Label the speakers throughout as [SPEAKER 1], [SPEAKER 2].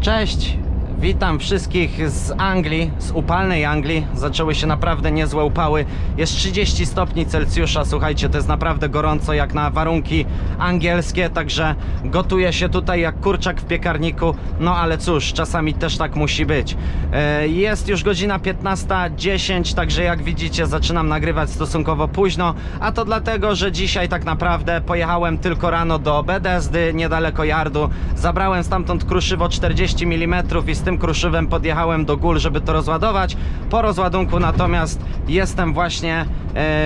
[SPEAKER 1] Cześć! Witam wszystkich z Anglii, z upalnej Anglii. Zaczęły się naprawdę niezłe upały. Jest 30 stopni Celsjusza, słuchajcie, to jest naprawdę gorąco jak na warunki angielskie, także gotuje się tutaj jak kurczak w piekarniku. No ale cóż, czasami też tak musi być. E, Jest już godzina 15.10, także jak widzicie zaczynam nagrywać stosunkowo późno, a to dlatego, że dzisiaj tak naprawdę pojechałem tylko rano do Bedesdy, niedaleko Jardu. Zabrałem stamtąd kruszywo 40 mm i z tym kruszywem podjechałem do Gól, żeby to rozładować. Po rozładunku natomiast jestem właśnie e,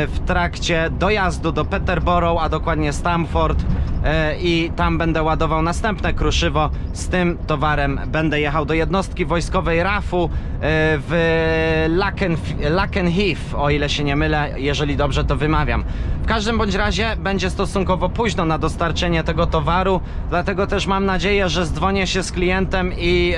[SPEAKER 1] w trakcie dojazdu do Peterborough, a dokładnie Stamford e, i tam będę ładował następne kruszywo. Z tym towarem będę jechał do jednostki wojskowej RAF-u e, w Laken, Lakenheath, o ile się nie mylę, jeżeli dobrze to wymawiam. W każdym bądź razie będzie stosunkowo późno na dostarczenie tego towaru, dlatego też mam nadzieję, że zdzwonię się z klientem i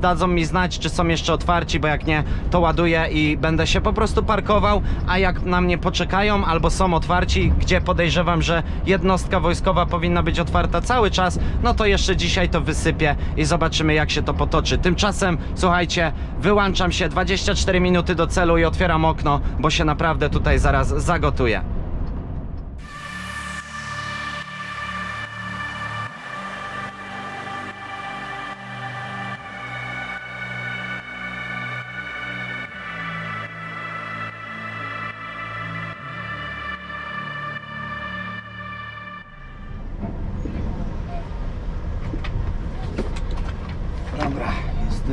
[SPEAKER 1] dadzą mi znać, czy są jeszcze otwarci, bo jak nie, to ładuję i będę się po prostu parkował, a jak na mnie poczekają albo są otwarci, gdzie podejrzewam, że jednostka wojskowa powinna być otwarta cały czas, no to jeszcze dzisiaj to wysypię i zobaczymy jak się to potoczy. Tymczasem, słuchajcie, wyłączam się 24 minuty do celu i otwieram okno, bo się naprawdę tutaj zaraz zagotuję.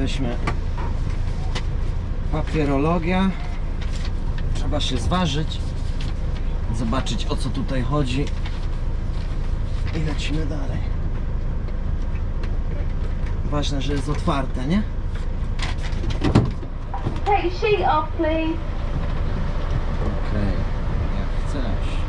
[SPEAKER 1] Jesteśmy. Papierologia. Trzeba się zważyć. Zobaczyć o co tutaj chodzi. I lecimy dalej. Ważne, że jest otwarte, nie?
[SPEAKER 2] Take sheet off, please.
[SPEAKER 1] Okej, jak chcesz.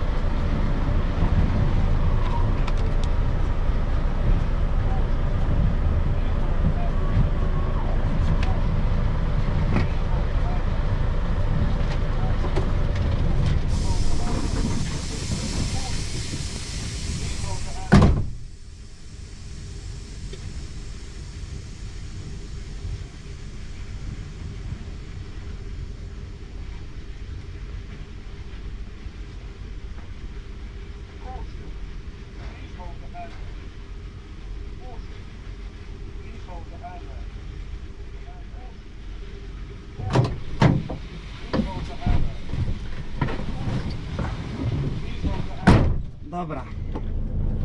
[SPEAKER 1] Dobra.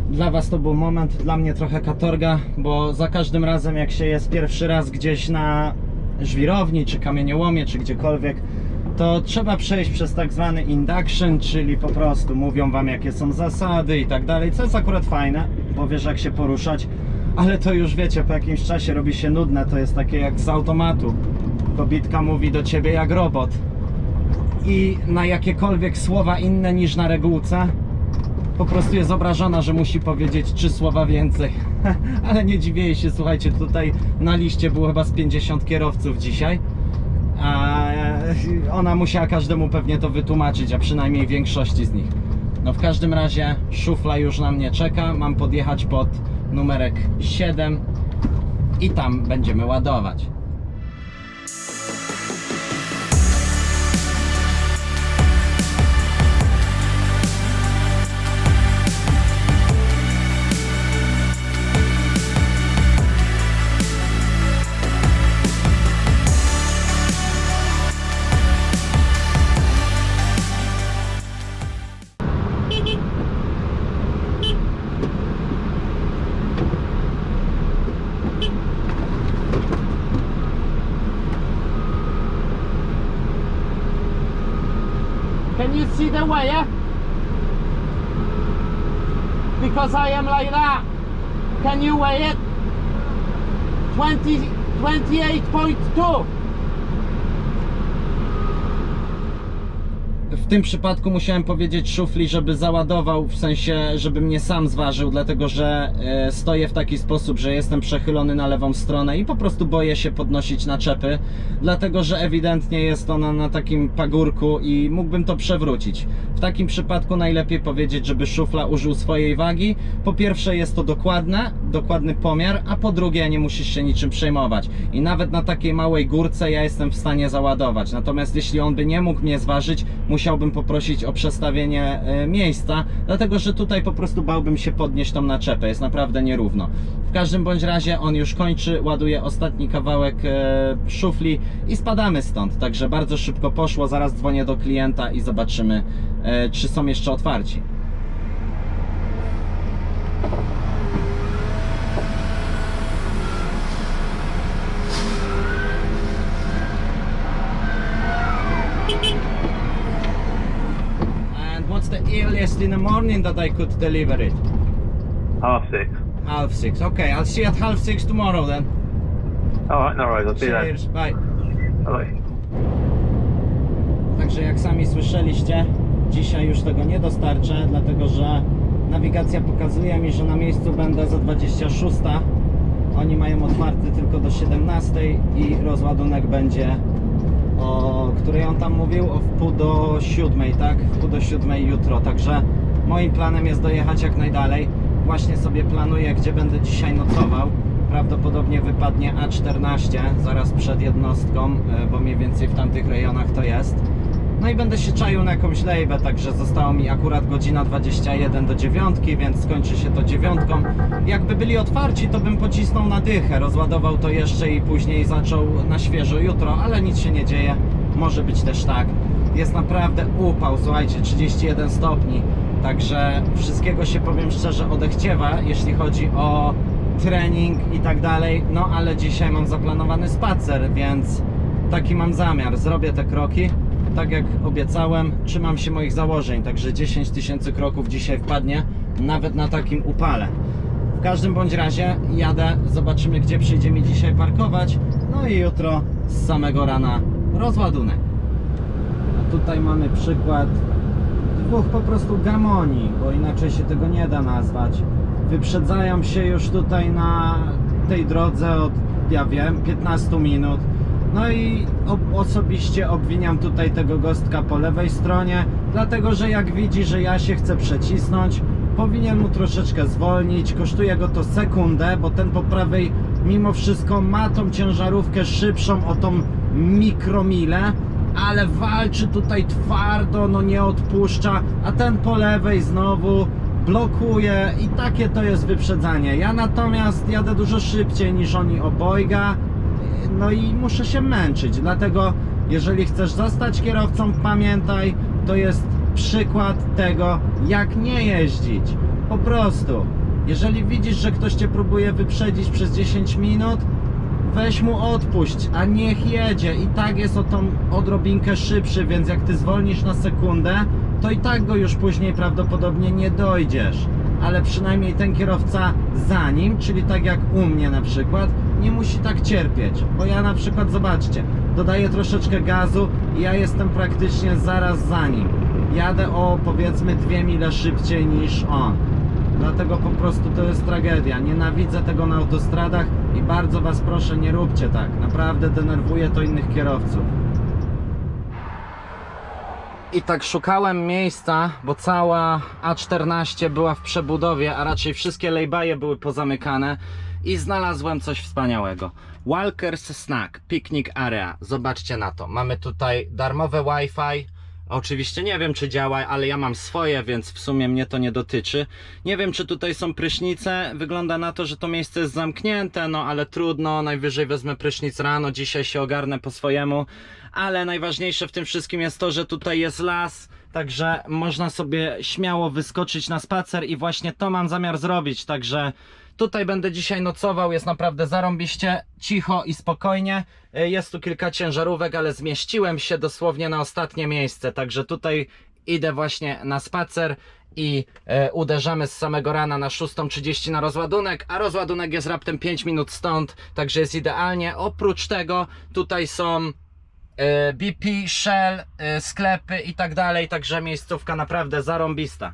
[SPEAKER 1] Dla Was to był moment, dla mnie trochę katorga, bo za każdym razem jak się jest pierwszy raz gdzieś na żwirowni, czy kamieniołomie, czy gdziekolwiek, to trzeba przejść przez tak zwany induction, czyli po prostu mówią Wam jakie są zasady i tak dalej, co jest akurat fajne, bo wiesz jak się poruszać, ale to już wiecie, po jakimś czasie robi się nudne, to jest takie jak z automatu. Kobitka mówi do Ciebie jak robot i na jakiekolwiek słowa inne niż na regułce po prostu jest obrażona, że musi powiedzieć trzy słowa więcej. Ale nie dziwię się, słuchajcie, tutaj na liście było chyba z 50 kierowców dzisiaj. A ona musiała każdemu pewnie to wytłumaczyć, a przynajmniej większości z nich. No w każdym razie szufla już na mnie czeka. Mam podjechać pod numerek 7 i tam będziemy ładować.
[SPEAKER 3] You see? Because I am like that. Can you weigh it? 20, 28.2.
[SPEAKER 1] W tym przypadku musiałem powiedzieć szufli, żeby załadował, w sensie, żeby mnie sam zważył, dlatego że e, stoję w taki sposób, że jestem przechylony na lewą stronę i po prostu boję się podnosić naczepy, dlatego że ewidentnie jest ona na takim pagórku i mógłbym to przewrócić. W takim przypadku najlepiej powiedzieć, żeby szufla użył swojej wagi. Po pierwsze jest to dokładne, dokładny pomiar, a po drugie nie musisz się niczym przejmować. I nawet na takiej małej górce ja jestem w stanie załadować. Natomiast jeśli on by nie mógł mnie zważyć, musiałbym poprosić o przestawienie e, miejsca, dlatego że tutaj po prostu bałbym się podnieść tą naczepę. Jest naprawdę nierówno. W każdym bądź razie on już kończy, ładuje ostatni kawałek e, szufli i spadamy stąd. Także bardzo szybko poszło. Zaraz dzwonię do klienta i zobaczymy, czy są jeszcze otwarci. And what's the earliest in the morning that I could deliver it?
[SPEAKER 4] Half six.
[SPEAKER 1] Half six. Okay, I'll see you at half six tomorrow then.
[SPEAKER 4] All right, no worries. I'll see you then.
[SPEAKER 1] Cheers. Bye.
[SPEAKER 4] Bye.
[SPEAKER 1] Także jak sami słyszeliście, dzisiaj już tego nie dostarczę, dlatego że nawigacja pokazuje mi, że na miejscu będę za 26. Oni mają otwarty tylko do 17 i rozładunek będzie o której on tam mówił, o wpół do siódmej, tak? Wpół do siódmej jutro, także moim planem jest dojechać jak najdalej. Właśnie sobie planuję, gdzie będę dzisiaj nocował. Prawdopodobnie wypadnie A14, zaraz przed jednostką, e, bo mniej więcej w tamtych rejonach to jest. No i będę się czaił na jakąś lejbę, także zostało mi akurat godzina 21 do dziewiątki, więc skończy się to dziewiątką. Jakby byli otwarci, to bym pocisnął na dychę, rozładował to jeszcze i później zaczął na świeżo jutro, ale nic się nie dzieje. Może być też tak. Jest naprawdę upał, słuchajcie, 31 stopni. Także wszystkiego się powiem szczerze odechciewa, jeśli chodzi o trening i tak dalej. No ale dzisiaj mam zaplanowany spacer, więc taki mam zamiar. Zrobię te kroki. Tak jak obiecałem, trzymam się moich założeń, także 10 tysięcy kroków dzisiaj wpadnie, nawet na takim upale. W każdym bądź razie jadę, zobaczymy gdzie przyjdzie mi dzisiaj parkować, no i jutro z samego rana rozładunek. A tutaj mamy przykład dwóch po prostu gamoni, bo inaczej się tego nie da nazwać. Wyprzedzają się już tutaj na tej drodze od, ja wiem, 15 minut. No i o, osobiście obwiniam tutaj tego gostka po lewej stronie, dlatego że jak widzi, że ja się chcę przecisnąć, powinien mu troszeczkę zwolnić. Kosztuje go to sekundę, bo ten po prawej mimo wszystko ma tą ciężarówkę szybszą o tą mikromilę, ale walczy tutaj twardo, no nie odpuszcza, a ten po lewej znowu blokuje i takie to jest wyprzedzanie. Ja natomiast jadę dużo szybciej niż oni obojga, no i muszę się męczyć, dlatego jeżeli chcesz zostać kierowcą, pamiętaj, to jest przykład tego, jak nie jeździć. Po prostu, jeżeli widzisz, że ktoś cię próbuje wyprzedzić przez 10 minut, weź mu odpuść, a niech jedzie. I tak jest o tą odrobinkę szybszy, więc jak ty zwolnisz na sekundę, to i tak go już później prawdopodobnie nie dojdziesz. Ale przynajmniej ten kierowca za nim, czyli tak jak u mnie na przykład, nie musi tak cierpieć. Bo ja na przykład, zobaczcie, dodaję troszeczkę gazu i ja jestem praktycznie zaraz za nim. Jadę o powiedzmy dwie mile szybciej niż on. Dlatego po prostu to jest tragedia. Nienawidzę tego na autostradach i bardzo Was proszę, nie róbcie tak. Naprawdę denerwuje to innych kierowców. I tak szukałem miejsca, bo cała A14 była w przebudowie, a raczej wszystkie lejbaje były pozamykane i znalazłem coś wspaniałego. Walker's Snack Picnic Area. Zobaczcie na to. Mamy tutaj darmowe Wi-Fi. Oczywiście nie wiem czy działa, ale ja mam swoje, więc w sumie mnie to nie dotyczy. Nie wiem czy tutaj są prysznice. Wygląda na to, że to miejsce jest zamknięte, no ale trudno. Najwyżej wezmę prysznic rano, dzisiaj się ogarnę po swojemu. Ale najważniejsze w tym wszystkim jest to, że tutaj jest las, także można sobie śmiało wyskoczyć na spacer i właśnie to mam zamiar zrobić, także tutaj będę dzisiaj nocował, jest naprawdę zarąbiście, cicho i spokojnie. Y, Jest tu kilka ciężarówek, ale zmieściłem się dosłownie na ostatnie miejsce, także tutaj idę właśnie na spacer i e, uderzamy z samego rana na 6.30 na rozładunek, a rozładunek jest raptem 5 minut stąd, także jest idealnie. Oprócz tego tutaj są e, BP, Shell, e, sklepy i tak dalej, także miejscówka naprawdę zarąbista.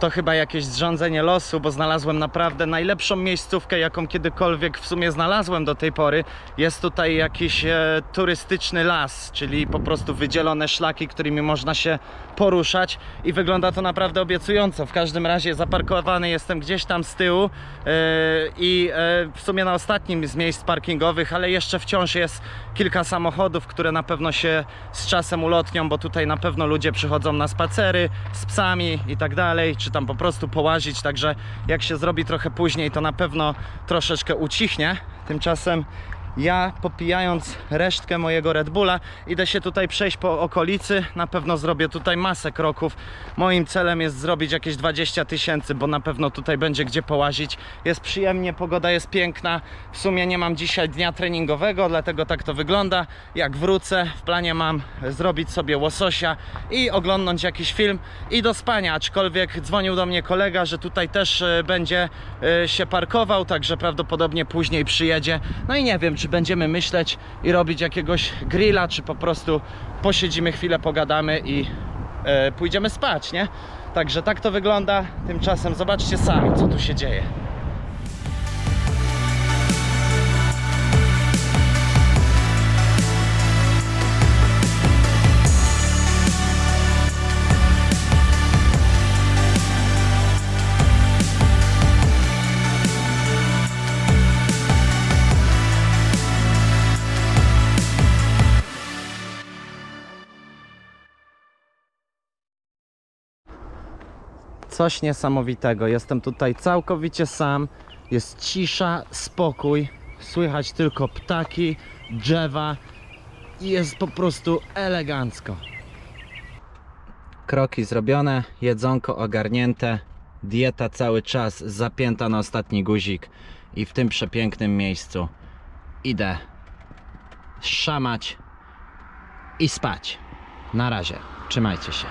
[SPEAKER 1] To chyba jakieś zrządzenie losu, bo znalazłem naprawdę najlepszą miejscówkę, jaką kiedykolwiek w sumie znalazłem do tej pory. Jest tutaj jakiś e, turystyczny las, czyli po prostu wydzielone szlaki, którymi można się poruszać i wygląda to naprawdę obiecująco. W każdym razie zaparkowany jestem gdzieś tam z tyłu e, i e, w sumie na ostatnim z miejsc parkingowych, ale jeszcze wciąż jest kilka samochodów, które na pewno się z czasem ulotnią, bo tutaj na pewno ludzie przychodzą na spacery z psami i tak dalej, czy tam po prostu połazić, także jak się zrobi trochę później, to na pewno troszeczkę ucichnie. Tymczasem ja popijając resztkę mojego Red Bulla idę się tutaj przejść po okolicy, na pewno zrobię tutaj masę kroków. Moim celem jest zrobić jakieś 20 tysięcy, bo na pewno tutaj będzie gdzie połazić. Jest przyjemnie, pogoda jest piękna. W sumie nie mam dzisiaj dnia treningowego, dlatego tak to wygląda. Jak wrócę, w planie mam zrobić sobie łososia i oglądnąć jakiś film i do spania, aczkolwiek dzwonił do mnie kolega, że tutaj też e, będzie e, się parkował, także prawdopodobnie później przyjedzie. No i nie wiem, czy będziemy myśleć i robić jakiegoś grilla, czy po prostu posiedzimy chwilę, pogadamy i e, pójdziemy spać, nie? Także tak to wygląda. Tymczasem zobaczcie sami, co tu się dzieje. Coś niesamowitego. Jestem tutaj całkowicie sam. Jest cisza, spokój. Słychać tylko ptaki, drzewa i jest po prostu elegancko. Kroki zrobione, jedzonko ogarnięte, dieta cały czas zapięta na ostatni guzik i w tym przepięknym miejscu idę szamać i spać. Na razie, trzymajcie się.